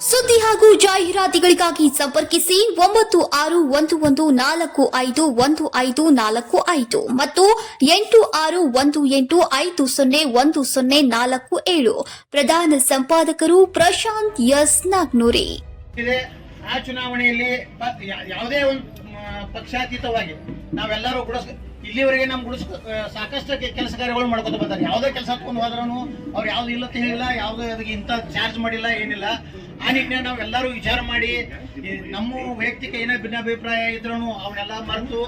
ಸುದ್ದಿ ಹಾಗೂ ಜಾಹೀರಾತುಗಳಿಗಾಗಿ ಸಂಪರ್ಕಿಸಿ ಒಂಬತ್ತು ಆರು ಒಂದು ಒಂದು ನಾಲ್ಕು ಐದು ಒಂದು ಐದು ನಾಲ್ಕು ಐದು ಮತ್ತು ಎಂಟು ಆರು ಒಂದು ಎಂಟು ಐದು ಸೊನ್ನೆ ಒಂದು ಸೊನ್ನೆ ನಾಲ್ಕು ಏಳು. ಪ್ರಧಾನ ಸಂಪಾದಕರು ಪ್ರಶಾಂತ್ ಎಸ್ ನಾಗ್ನೂರಿ. ಆ ಚುನಾವಣೆಯಲ್ಲಿ ಯಾವುದೇ ಒಂದು ಪಕ್ಷಾತೀತವಾಗಿ ನಾವೆಲ್ಲರೂ ಕೂಡ ಇಲ್ಲಿವರೆಗೆ ನಮ್ಮ ಗುಡಿಸ್ ಸಾಕಷ್ಟು ಕೆಲಸ ಕಾರ್ಯಗಳು ಮಾಡ್ಕೊತ ಬಂದಾರೆ. ಯಾವುದೇ ಕೆಲಸ ಹತ್ಕೊಂಡು ಹೋದ್ರೂ ಅವ್ರು ಯಾವ್ದು ಇಲ್ಲ ಹೇಳಿಲ್ಲ, ಯಾವ್ದು ಅದಕ್ಕೆ ಇಂಥ ಚಾರ್ಜ್ ಮಾಡಿಲ್ಲ, ಏನಿಲ್ಲ. ಆ ನಿಟ್ಟಿನಲ್ಲಿ ನಾವೆಲ್ಲರೂ ವಿಚಾರ ಮಾಡಿ ನಮ್ಮ ವೈಯಕ್ತಿಕ ಏನೇ ಭಿನ್ನಾಭಿಪ್ರಾಯ ಇದ್ರೂ ಅವನ್ನೆಲ್ಲ ಮರೆತು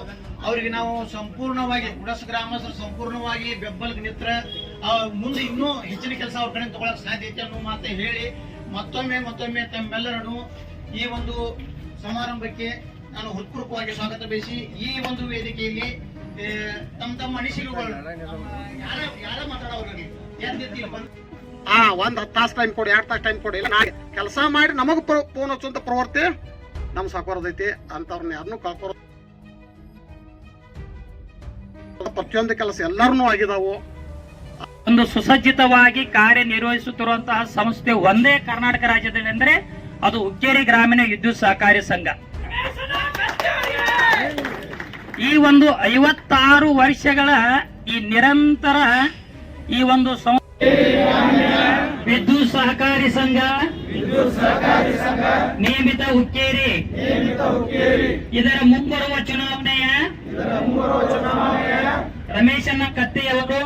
ಅವ್ರಿಗೆ ನಾವು ಸಂಪೂರ್ಣವಾಗಿ ಗುಡಸ್ ಗ್ರಾಮಸ್ಥರು ಸಂಪೂರ್ಣವಾಗಿ ಬೆಂಬಲಕ್ಕೆ ನಿತ್ರ ಮುಂದೆ ಇನ್ನೂ ಹೆಚ್ಚಿನ ಕೆಲಸ ಅವ್ರ ಕಡೆ ತಗೊಳಕ್ ಸಾಧ್ಯತೆ ಅನ್ನೋ ಮಾತು ಹೇಳಿ ಮತ್ತೊಮ್ಮೆ ಮತ್ತೊಮ್ಮೆ ತಮ್ಮೆಲ್ಲರನ್ನು ಈ ಒಂದು ಸಮಾರಂಭಕ್ಕೆ ನಾನು ಹೃತ್ಪೂರ್ವಕವಾಗಿ ಸ್ವಾಗತ ಬಯಸಿ ಈ ಒಂದು ವೇದಿಕೆಯಲ್ಲಿ ತಮ್ಮ ತಮ್ಮ ಅನಿಸಿಕೆಗಳು ಯಾರ ಯಾರ ಮಾತಾಡೋರಿಗೆ ಆ ಒಂದ್ ಹತ್ತು ತಾಸು ಟೈಮ್ ಕೊಡಿ ಎರಡು ತಾಸು ಟೈಮ್ ಕೊಡಿ ಇಲ್ಲ ಕೆಲಸ ಮಾಡಿ ನಮಗ್ ಫೋನ್ ಹಚ್ಚುವಂತ ಪ್ರವೃತ್ತಿ. ನಮ್ ಸಾಕೋರದೈತಿ ಅಂತವ್ರನ್ನ ಯಾರನ್ನೂ ಕಾಕೋರ್. ಪ್ರತಿಯೊಂದು ಕೆಲಸ ಎಲ್ಲರನ್ನೂ ಆಗಿದಾವು. ಒಂದು ಸುಸಜ್ಜಿತವಾಗಿ ಕಾರ್ಯನಿರ್ವಹಿಸುತ್ತಿರುವಂತಹ ಸಂಸ್ಥೆ ಒಂದೇ ಕರ್ನಾಟಕ ರಾಜ್ಯದಲ್ಲಿ ಅಂದ್ರೆ ಅದು ಹುಕ್ಕೇರಿ ಗ್ರಾಮೀಣ ವಿದ್ಯುತ್ ಸಹಕಾರಿ ಸಂಘ. ಈ ಒಂದು ಐವತ್ತಾರು ವರ್ಷಗಳ ಈ ನಿರಂತರ ಈ ಒಂದು ವಿದ್ಯುತ್ ಸಹಕಾರಿ ಸಂಘ ನಿಯಮಿತ ಹುಕ್ಕೇರಿ ಇದರ ಮುಂಬರುವ ಚುನಾವಣೆಯ ರಮೇಶನ್ನ ಕತ್ತೆಯವರು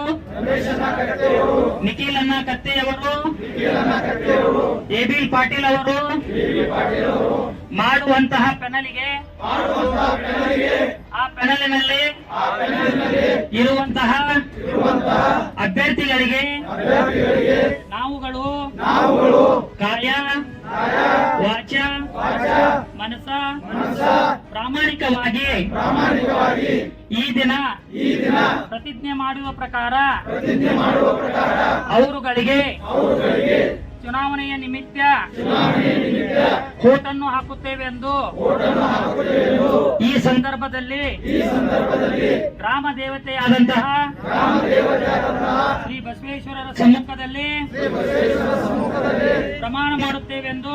ನಿಖಿಲನ್ನ ಕತ್ತೆಯವರು ಎ ಬಿ ಪಾಟೀಲ್ ಅವರು ಮಾಡುವಂತಹ ಪೆನಲಿಗೆ? ಆ ಪೆನಲಿನಲ್ಲಿ ಇರುವಂತಹ ಅಭ್ಯರ್ಥಿಗಳಿಗೆ ನಾವುಗಳು ಕಾಯ ವಾಚ ಮನಸ ಪ್ರಾಮಾಣಿಕವಾಗಿ ಈ ದಿನ ಪ್ರತಿಜ್ಞೆ ಮಾಡುವ ಪ್ರಕಾರ ಅವರುಗಳಿಗೆ ಚುನಾವಣೆಯ ನಿಮಿತ್ತ ಕೋಟನ್ನು ಹಾಕುತ್ತೇವೆ ಎಂದು ಈ ಸಂದರ್ಭದಲ್ಲಿ ರಾಮ ದೇವತೆಯಾದಂತಹ ಶ್ರೀ ಬಸವೇಶ್ವರರ ಸಮ್ಮುಖದಲ್ಲಿ ಪ್ರಮಾಣ ಮಾಡುತ್ತೇವೆ ಎಂದು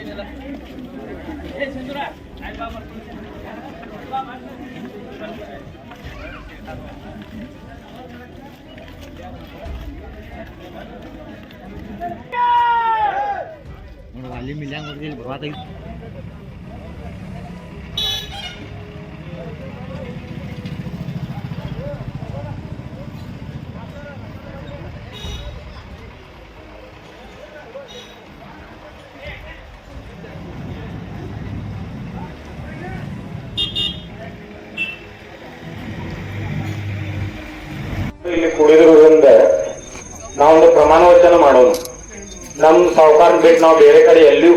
ಹೇಳುತ್ತೇನೆ ಪಾಟೀಲ್ ಅವರಿಗೆ ಇಲ್ಲಿ ಮಾಡೋಣ ನಮ್ ಸಾವುಕಾರ ಬಿಟ್ಟು ನಾವು ಬೇರೆ ಕಡೆ ಎಲ್ಲಿಯೂ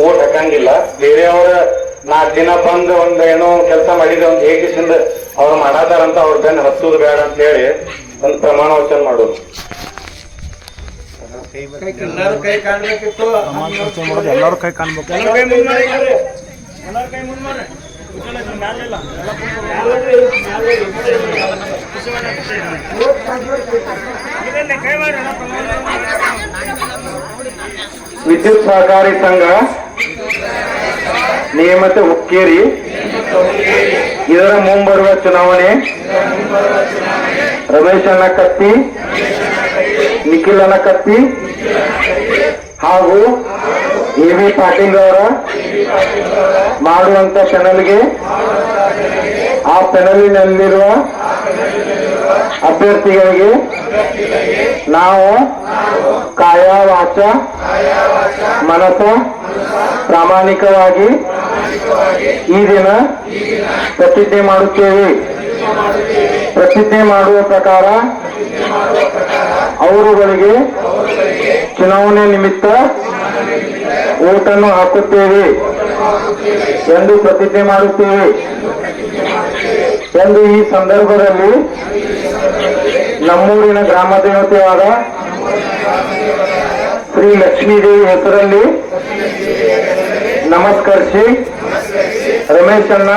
ಓಟ್ ಹಾಕಂಗಿಲ್ಲ. ಬೇರೆಯವರ ನಾಲ್ಕು ದಿನ ಬಂದು ಒಂದ್ ಏನೋ ಕೆಲಸ ಮಾಡಿದ್ರೆ ಒಂದ್ ಹೇಗಿಸಿಂದ ಅವ್ರು ಮಾಡತಾರಂತ ಅವ್ರ ಬೆನ್ನ ಹತ್ತುದು ಬೇಡ ಅಂತ ಹೇಳಿ ಒಂದ್ ಪ್ರಮಾಣ ವಚನ ಮಾಡೋದು. ಎಲ್ಲರೂ ಕೈ ಕಾಣ್ಬೇಕಿತ್ತು. ಎಲ್ಲರೂ ಕೈ ಕಾಣ್ಬೇಕು. ಕೈ ವಿದ್ಯುತ್ ಸಹಕಾರಿ ಸಂಘ ನೇಮಕ ಹುಕ್ಕೇರಿ, ಇದರ ಮುಂಬರುವ ಚುನಾವಣೆ, ರಮೇಶ್ ಅಣ್ಣ ಕತ್ತಿ, ನಿಖಿಲ್ ಅಣ್ಣ ಕತ್ತಿ ಹಾಗೂ ಎ ವಿ ಪಾಟೀಲ್ ಅವರ ಮಾಡುವಂತ ಪೆನಲ್ಗೆ ಆ ಪೆನಲಿನಲ್ಲಿರುವ ಅಭ್ಯರ್ಥಿಗಳಿಗೆ ನಾವು ಕಾಯ ವಾಚ ಮನಸ ಪ್ರಾಮಾಣಿಕವಾಗಿ ಈ ದಿನ ಪ್ರತಿಜ್ಞೆ ಮಾಡುತ್ತೇವೆ. ಪ್ರತಿಜ್ಞೆ ಮಾಡುವ ಪ್ರಕಾರ ಅವರುಗಳಿಗೆ ಚುನಾವಣೆ ನಿಮಿತ್ತ ಓಟನ್ನು ಹಾಕುತ್ತೇವೆ ಎಂದು ಪ್ರತಿಜ್ಞೆ ಮಾಡುತ್ತೇವೆ. ಎಂದು ಈ ಸಂದರ್ಭದಲ್ಲಿ ನಮ್ಮೂರಿನ ಗ್ರಾಮ ದೇವತೆಯಾದ ಶ್ರೀ ಲಕ್ಷ್ಮೀದೇವಿ ಹೆಸರಲ್ಲಿ ನಮಸ್ಕರಿಸಿ ರಮೇಶ್ ಅಣ್ಣ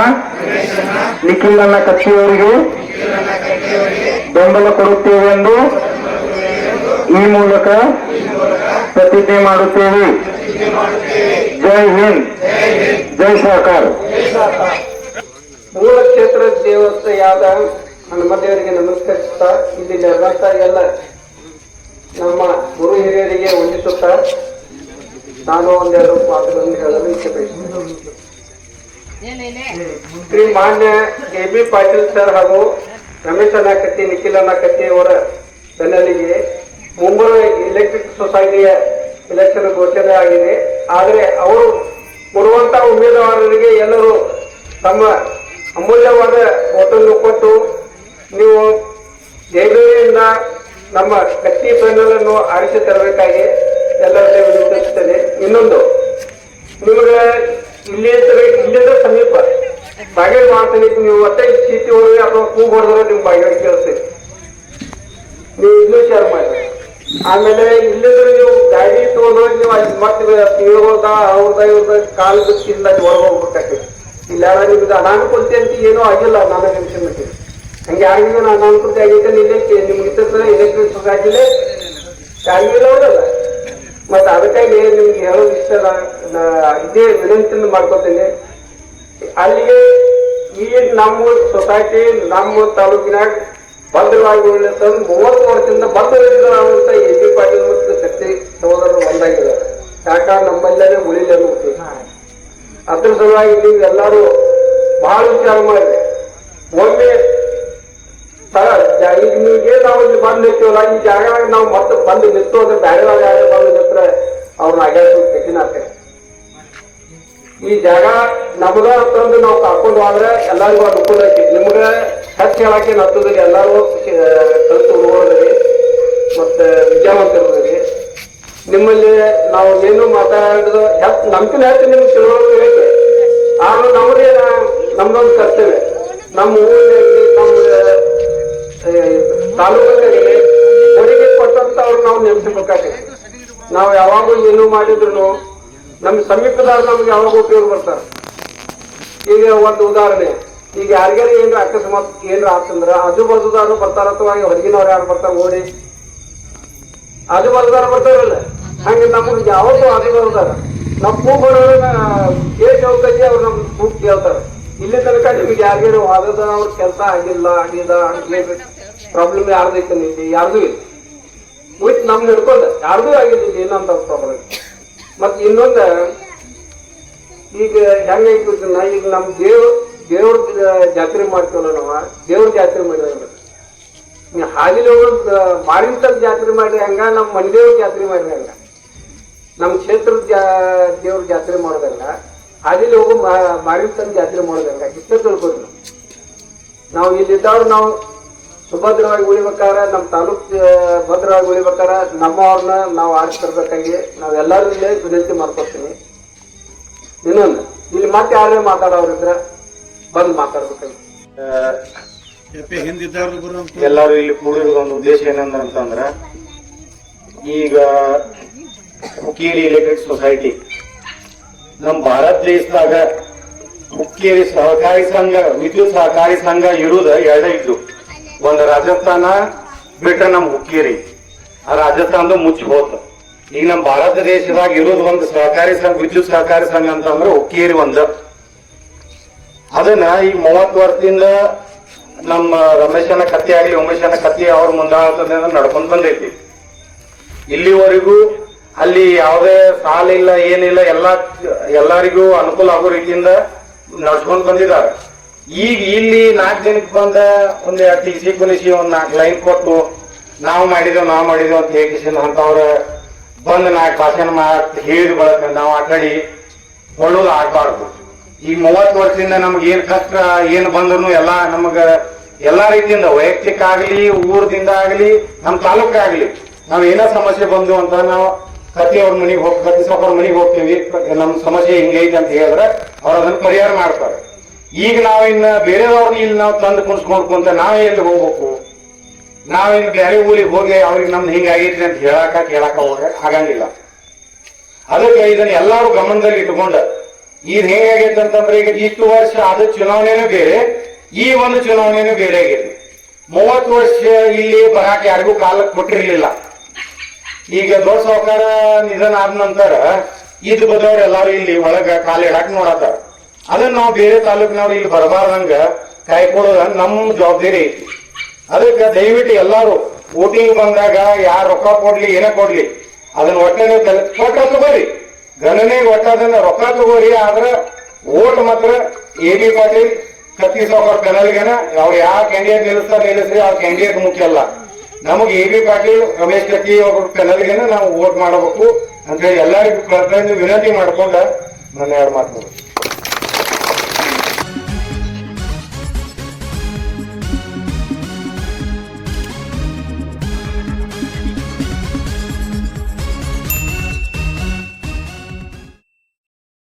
ನಿಖಿಲ್ ಅಣ್ಣ ಕತ್ತಿಯವರಿಗೆ ಬೆಂಬಲ ಕೊಡುತ್ತೇವೆಂದು ಈ ಮೂಲಕ ಪ್ರತಿಜ್ಞೆ ಮಾಡುತ್ತೇವೆ. ಜೈ ಹಿಂದ್. ಜೈ ಸಹಕಾರ ಮೂಲ ಕ್ಷೇತ್ರ ದೇವಸ್ಥೆಯಾದ ಹನುಮದೇವರಿಗೆ ನಮಸ್ಕರಿಸುತ್ತಾ ಇಲ್ಲಿ ನೆರೆದಂತ ಎಲ್ಲ ನಮ್ಮ ಗುರು ಹಿರಿಯರಿಗೆ ವಂದಿಸುತ್ತಾ ನಾನು ಒಂದೆರಡು ಮಾತುಗಳನ್ನು ಹೇಳಲು ಇಚ್ಛೆ ಶ್ರೀ ಮಾನ್ಯ ಎ ಬಿ ಪಾಟೀಲ್ ಸರ್ ಹಾಗೂ ರಮೇಶ್ ಅನಾಕತ್ತಿ ನಿಖಿಲ್ ಅನಾಕತ್ತಿ ಅವರ ಬೆನ್ನಲ್ಲಿಗೆ ಮುಂಬರುವ ಎಲೆಕ್ಟ್ರಿಕ್ ಸೊಸೈಟಿಯ ಎಲೆಕ್ಷನ್ ಘೋಷಣೆ ಆಗಿದೆ. ಆದರೆ ಅವರು ಕೊಡುವಂತ ಉಮೇದುವಾರರಿಗೆ ಎಲ್ಲರೂ ತಮ್ಮ ಅಮೂಲ್ಯವಾದ ಓಟನ್ನು ಕೊಟ್ಟು ನೀವು ಜೈಬೇರಿಯಿಂದ ನಮ್ಮ ಕತ್ತಿ ಅನ್ನು ಆರಿಸಿ ತರಬೇಕಾಗಿ ಎಲ್ಲರಲ್ಲಿ ವಿನಂತಿಸುತ್ತೇನೆ ಇನ್ನೊಂದು, ನಿಮಗೆ ಇಲ್ಲಿ ಇಲ್ಲಿಂದ ಸಮೀಪ ಬಾಗಿಲು ಮಾಡ್ತೀನಿ ನೀವು ಒತ್ತೆ ಚೀಟಿ ಹೊಡೆದ್ರೆ ಅಥವಾ ಹೂ ಹೊಡೆದ್ರೆ ನಿಮ್ ಬಾಗಿಲು ನೀವು ಇನ್ನೂ ಶೇರ್ ಮಾಡಿ ಆಮೇಲೆ ಇಲ್ಲಿದ್ರೆ ನೀವು ಗಾಡಿ ತಗೊಂಡೋಗಿ ನೀವು ಅಲ್ಲಿ ಮತ್ತೆ ತಿಳ್ಬೋದ ಅವ್ರದ ಇವ್ರದ ಕಾಲು ಬಿಟ್ಟಿಲ್ಲ ಹೊರಗೆ ಹೋಗ್ಬೇಕಾಗ್ತದೆ ಇಲ್ಲ ನಿಮ್ಗೆ ಅನಾನುಕೂಲತೆ ಅಂತ ಏನೂ ಆಗಿಲ್ಲ ನನ್ನ ಕಮಿಷನ್ಗೆ ಹಂಗೆ ಯಾರಿಗೂ ಅನಾನುಕೂಲತೆ ಆಗೈತೆ ನಿಲ್ಲಕ್ಕೆ ನಿಮ್ಗೆ ಇತರ ಎಲೆಕ್ಟ್ರಿಕ್ ಸೊಸೈಟಿಲೇ ಆಗಿಲ್ಲ. ಹೌದಲ್ಲ ಮತ್ತೆ ಅದಕ್ಕಾಗಿ ನಿಮ್ಗೆ ಹೇಳೋದು ಇಷ್ಟ ಇದೇ ವಿನಂತಿಯನ್ನು ಮಾಡ್ಕೊತೀನಿ ಅಲ್ಲಿಗೆ ಈ ನಮ್ಮ ಸೊಸೈಟಿ ನಮ್ಮ ತಾಲೂಕಿನಾಗ ಭದ್ರವಾಗಿ ತಂದು ಮೂವತ್ತು ವರ್ಷದಿಂದ ಭದ್ರವಾಗಿರುವಂತ ಎ ಪಿ ಪಾಟೀಲ್ ಮತ್ತು ಶಕ್ತಿ ಸಹೋದರರು ಒಂದಾಗಿದ್ದಾರೆ. ಯಾಕಂದ್ರೆ ನಮ್ಮಲ್ಲೇ ಉಳಿಲೇನು ಅದ್ರ ಸಲುವಾಗಿ ನೀವು ಎಲ್ಲರೂ ಬಹಳ ವಿಚಾರ ಮಾಡಿದೆ. ಒಮ್ಮೆ ಈಗ ನೀವೇ ನಾವು ಇಲ್ಲಿ ಬಂದು ನಿಲ್ತೀವಲ್ಲ ಈ ಜಾಗ ನಾವು ಮತ್ತೆ ಬಂದು ನಿಂತು ಅಂದ್ರೆ ಬೇರೆ ಯಾರೇ ಬಂದು ನಿಂತ್ರೆ ಅವ್ರನ್ನ ಆಗ್ಯಾಸ ಕಠಿಣ ಆಗ್ತದೆ. ಈ ಜಾಗ ನಮ್ದ ತಂದು ನಾವು ಕಾಕೊಂಡು ಹೋದ್ರೆ ಎಲ್ಲರಿಗೂ ಅನುಕೂಲ ಐತಿ ನಿಮ್ಗ ಹೆಚ್ಚು ಹೇಳಕ್ಕೆ ಹತ್ತದ್ರಿ ಎಲ್ಲರೂ ಕಲಿತು ಹುಡುಗರಿ ಮತ್ತೆ ವಿದ್ಯಾವಂತರಿದ್ರಿ ನಿಮ್ಮಲ್ಲಿ ನಾವು ಏನು ಮಾತಾಡೋದು ಹೆಚ್ಚು ನಮ್ಕಿನ ಹೆಚ್ಚು ನಿಮ್ಗೆ ತಿಳುವಳಿಕೆ ಆದ್ರೂ ನಮ್ಮದೇ ನಮ್ದೊಂದು ಕರ್ತವ್ಯ. ನಮ್ಮ ಊರಿನಲ್ಲಿ, ನಮ್ಮ ತಾಲೂಕಿನಲ್ಲಿ ಹೊರಗೆ ಕೊಟ್ಟಂತ ಅವ್ರು ನಾವು ನೆನೆಸಬೇಕಾಗೈತಿ ನಾವು ಯಾವಾಗೂ ಏನು ಮಾಡಿದ್ರು ನಮ್ಮ ಸಮೀಪದವ್ರು ನಮ್ಗೆ ಯಾವಾಗ ಉಪಯೋಗ ಬರ್ತಾರೆ ಈಗ ಒಂದು ಉದಾಹರಣೆ. ಈಗ ಯಾರಿಗಾರ ಏನ್ರ ಅಕಸ್ಮಾತ್ ಏನ್ರ ಆತಂದ್ರ ಆಜು ಬಾಜುದಾರು ಬರ್ತಾರ ಅಥವಾ ಹೊರಗಿನವ್ರು ಯಾರು ಬರ್ತಾರ ಓಡಿ ಆಜು ಬಾಜುದಾರು ಬರ್ತಾರಲ್ಲ. ಹಂಗೆ ನಮ್ಗೆ ಯಾವತ್ತೂ ಆಜು ಬಾಜುದಾರ ನಮ್ಮ ಪೂ ಬರೋನ ಕೇಸ್ ಹೋಗ್ತೈತಿ ಅವ್ರು ನಮ್ ಪೂ ಕೇಳ್ತಾರ. ಇಲ್ಲಿ ತನಕ ನಿಮ್ಗೆ ಯಾರಿಗಾರು ವಾದದ ಅವ್ರ ಕೆಲಸ ಆಗಿಲ್ಲ ಆಗಿದ ಪ್ರಾಬ್ಲಮ್ ಯಾರ್ದೈತೆ ಇಲ್ಲಿ ಯಾರ್ದು ಇಲ್ಲ. ವಿತ್ ನಮ್ ಹಿಡ್ಕೊಂಡ ಯಾರ್ದು ಆಗಿಲ್ಲ ಏನಂತ ಪ್ರಾಬ್ಲಮ್ ಮತ್ ಇನ್ನೊಂದ, ಈಗ ಹೆಂಗೈತಿ ಈಗ ನಮ್ ದೇವ್ ದೇವ್ರ ಜಾತ್ರೆ ಮಾಡ್ತೇವಲ್ಲ ನಾವ? ದೇವ್ರ ಜಾತ್ರೆ ಮಾಡಿದಂಗ ನೀ ಹಾಲಿಲಿ ಹೋಗೋದ್ ಮಾರಿನ ಜಾತ್ರೆ ಮಾಡಿ ಹಂಗ? ನಮ್ ಮನೆದೇವ್ರ ಜಾತ್ರೆ ಮಾಡ್ರಿ ಹಂಗ? ನಮ್ಮ ಕ್ಷೇತ್ರದ ಜಾ, ದೇವ್ರ ಜಾತ್ರೆ ಮಾಡೋದಲ್ಲ ಹಾಲಿಲಿ ಹೋಗೋ ಮಾರಿನ ಜಾತ್ರೆ ಮಾಡೋದಂಗ ಇಷ್ಟ ತಿಳ್ಕೊರಿ ನಾವು. ನಾವು ಇಲ್ಲಿದ್ದವ್ರು ನಾವು ಸುಭದ್ರವಾಗಿ ಉಳಿಬೇಕಾರ ನಮ್ಮ ತಾಲೂಕ್ ಭದ್ರವಾಗಿ ಉಳಿಬೇಕಾರ ನಮ್ಮವ್ರನ್ನ ನಾವು ಆರಿಸ್ತಿರ್ಬೇಕಾಗಿ ನಾವೆಲ್ಲರೂ ಇಲ್ಲೇ ವಿನಂತಿ ಮಾಡ್ಕೊತೀನಿ ಇನ್ನೊಂದು, ಇಲ್ಲಿ ಮತ್ತೆ ಯಾರೇ ಮಾತಾಡೋರಿದ್ರ ಬಂದು ಮಾತಾಡ್ಬೇಕಾಗಿ ಎಲ್ಲರೂ ಇಲ್ಲಿ ಕೂಡಿರೋದೊಂದು ಉದ್ದೇಶ ಏನಂತಂದ್ರ ಈಗ ಹುಕ್ಕೇರಿ ಎಲೆಕ್ಟ್ರಿಕ್ ಸೊಸೈಟಿ ನಮ್ಮ ಭಾರತ ದೇಶದಾಗ ಹುಕ್ಕೇರಿ ಸಹಕಾರಿ ಸಂಘ ವಿದ್ಯುತ್ ಸಹಕಾರಿ ಸಂಘ ಇರುದ ಎರಡೇ ಇದ್ದು. ಒಂದು ರಾಜಸ್ಥಾನ ಬಿಟ್ಟ ನಮ್ಮ ಹುಕ್ಕೇರಿ ಆ ರಾಜಸ್ಥಾನದ ಮುಚ್ಚಿ ಹೋತ. ಈಗ ನಮ್ಮ ಭಾರತ ದೇಶದಾಗ ಇರೋದು ಒಂದು ಸಹಕಾರಿ ಸಂಘ ವಿದ್ಯುತ್ ಸಹಕಾರಿ ಸಂಘ ಅಂತಂದ್ರೆ ಹುಕ್ಕೇರಿ ಒಂದು. ಅದನ್ನ ಈ ಮೂವತ್ತು ವರ್ಷದಿಂದ ನಮ್ಮ ರಮೇಶನ ಕತ್ತಿ ಆಗ್ಲಿ, ಉಮೇಶನ ಕತ್ತಿ ಅವ್ರ ಮುಂದಾಗುತ್ತದೆ ನಡ್ಕೊಂಡ್ ಬಂದೈತಿ. ಇಲ್ಲಿವರೆಗೂ ಅಲ್ಲಿ ಯಾವುದೇ ಸಾಲ ಇಲ್ಲ, ಏನಿಲ್ಲ, ಎಲ್ಲ, ಎಲ್ಲರಿಗೂ ಅನುಕೂಲ ಆಗೋ ರೀತಿಯಿಂದ ನಡ್ಸ್ಕೊಂಡು ಬಂದಿದ್ದಾರೆ. ಈಗ ಇಲ್ಲಿ ನಾಲ್ಕು ದಿನಕ್ಕೆ ಬಂದ ಒಂದು ಎರಡು ಟಿ ಸಿ ಕುಲಿಸಿ ಒಂದ್ ನಾಲ್ಕು ಲೈನ್ ಕೊಟ್ಟು, ನಾವು ಮಾಡಿದ್ರು ನಾವು ಮಾಡಿದ್ರು ಅಂತ ಹೇಗಿಸಿದ ಅಂತವ್ರ ಬಂದ್ ನಾಲ್ಕು ಭಾಷಣ ಮಾಡಿ ಬಳಕ ನಾವು ಆಟಾಡಿ ಕಡೆ ಆಗ್ಬಾರ್ದು. ಈ ಮೂವತ್ತು ವರ್ಷದಿಂದ ನಮ್ಗೆ ಏನ್ ಕಷ್ಟ, ಏನ್ ಬಂದ್ರು ಎಲ್ಲ ನಮಗ ಎಲ್ಲಾ ರೀತಿಯಿಂದ ವೈಯಕ್ತಿಕ ಆಗ್ಲಿ ಊರದಿಂದ ಆಗ್ಲಿ ನಮ್ಮ ತಾಲೂಕ ಆಗ್ಲಿ ನಾವ್ ಏನೋ ಸಮಸ್ಯೆ ಬಂದು ಅಂತ ನಾವು ಕತ್ತಿಯವ್ರ ಮನೆಗೆ ಹೋಗ್, ಕತ್ತಿ ಸಾಕೋರ್ ಮನೆಗೆ ಹೋಗ್ತೀವಿ. ನಮ್ ಸಮಸ್ಯೆ ಹಿಂಗೈತೆ ಅಂತ ಹೇಳಿದ್ರೆ ಅವ್ರು ಅದನ್ನ ಪರಿಹಾರ ಮಾಡ್ತಾರೆ. ಈಗ ನಾವ್ ಇನ್ನ ಬೇರೆಯವ್ರನ್ನ ಇಲ್ಲಿ ನಾವು ತಂದು ಕುಣಿಸ್ಕೊಂಡ್ಕೊಂತ ನಾವೇ ಎಲ್ಲಿ ಹೋಗ್ಬೇಕು? ನಾವೇನು ಬೇರೆ ಊರಿಗೆ ಹೋಗಿ ಅವ್ರಿಗೆ ನಮ್ದು ಹಿಂಗಾಗೈತಿ ಅಂತ ಹೇಳಾಕ, ಕೇಳಾಕ ಹೋಗ ಆಗಂಗಿಲ್ಲ. ಅದಕ್ಕೆ ಇದನ್ನ ಎಲ್ಲಾರು ಗಮನದಲ್ಲಿ ಇಟ್ಕೊಂಡ ಈಗ ಹೇಗಾಗೈತೆ ಅಂತಂದ್ರೆ ಈಗ ಇಷ್ಟು ವರ್ಷ ಅದು ಚುನಾವಣೆನೂ ಬೇರೆ, ಈ ಒಂದು ಚುನಾವಣೆನೂ ಬೇರೆ ಆಗೈತಿ. ಮೂವತ್ತು ವರ್ಷ ಇಲ್ಲಿ ಬರಾಕ ಯಾರಿಗೂ ಕಾಲ ಕೊಟ್ಟಿರ್ಲಿಲ್ಲ. ಈಗ ದೊಡ್ಡ ಸಾವುಕಾರ ನಿಧನ ಆದ ನಂತರ ಇದು ಬದವ್ರು ಎಲ್ಲಾರು ಇಲ್ಲಿ ಒಳಗ ಕಾಲ ಇಡಾಕ್ ನೋಡತ್ತಾರ. ಅದನ್ನ ನಾವು ಬೇರೆ ತಾಲೂಕಿನವ್ರು ಇಲ್ಲಿ ಬರಬಾರ್ದಂಗ ಕಾಯ್ಕೊಡೋದ ನಮ್ಮ ಜವಾಬ್ದಾರಿ ಐತಿ. ಅದಕ್ಕೆ ದಯವಿಟ್ಟು ಎಲ್ಲಾರು ವೋಟಿಂಗ್ ಬಂದಾಗ ಯಾರು ರೊಕ್ಕ ಕೊಡ್ಲಿ, ಏನೇ ಕೊಡ್ಲಿ, ಅದನ್ನ ಒಟ್ಟೆ ನೀವು ಕೊಟ್ಟು ಬರ್ರಿ ಗಣನೆಗೆ ಒಟ್ಟ ಅದನ್ನ ರೊಕ್ಕ ತಗೋರಿ, ಆದ್ರ ಓಟ್ ಮಾತ್ರ ಎ ಬಿ ಪಾಟೀಲ್ ಕತ್ತಿ ಸಾವುಕಾರ ಪೆನಲ್ಗೆನ ಅವ್ರು ಯಾವ ಕ್ಯಾಂಡಿಡೇಟ್ ನಿಲ್ಲಿಸ್ತಾರೆ ನಿಲ್ಲಿಸ್ರಿ, ಅವ್ರ ಕ್ಯಾಂಡಿಡೇಟ್ ಮುಖ್ಯ ಅಲ್ಲ ನಮಗೆ ಎ ಬಿ ಪಾಟೀಲ್, ರಮೇಶ್ ಕತ್ತಿ ಅವ್ರ ಪೆನಲ್ಗೆನ ನಾವು ಓಟ್ ಮಾಡಬೇಕು ಅಂತ ಹೇಳಿ ಎಲ್ಲರಿಗೂ ವಿನಂತಿ ಮಾಡ್ಕೊಂಡ ನನ್ನ ಎರಡು ಮಾತು.